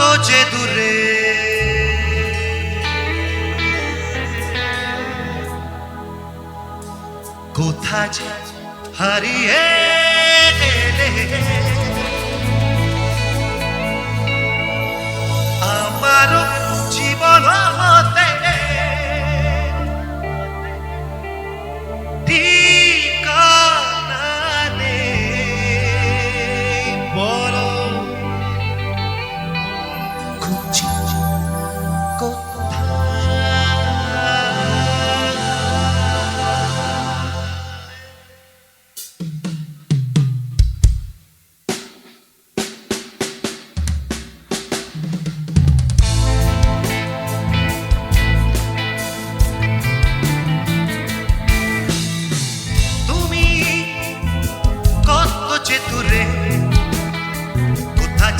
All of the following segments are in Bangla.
কত যে দূরে। কোথা যে হারিয়ে আমার জীবন আমার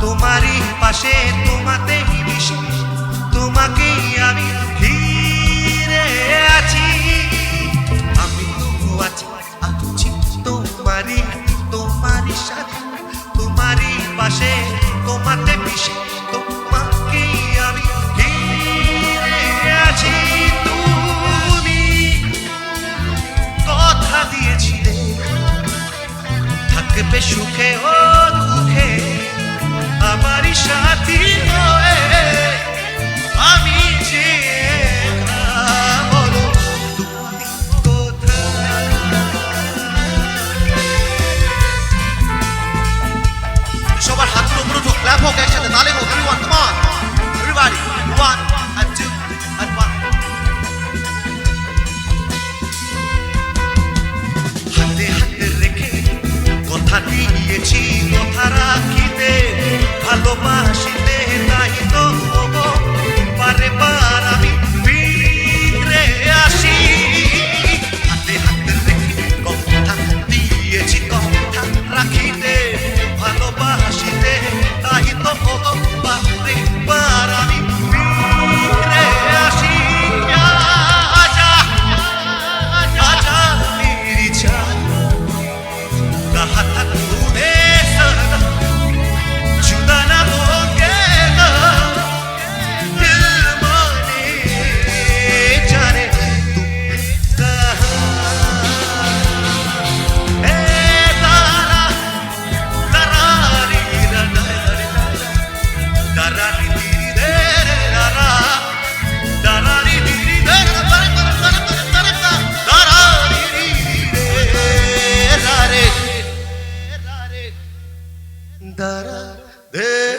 তোমারই পাশে তোমাতেই মিশে তোমাকেই আমি ঘিরে আছি। ropa ದರ ದೇ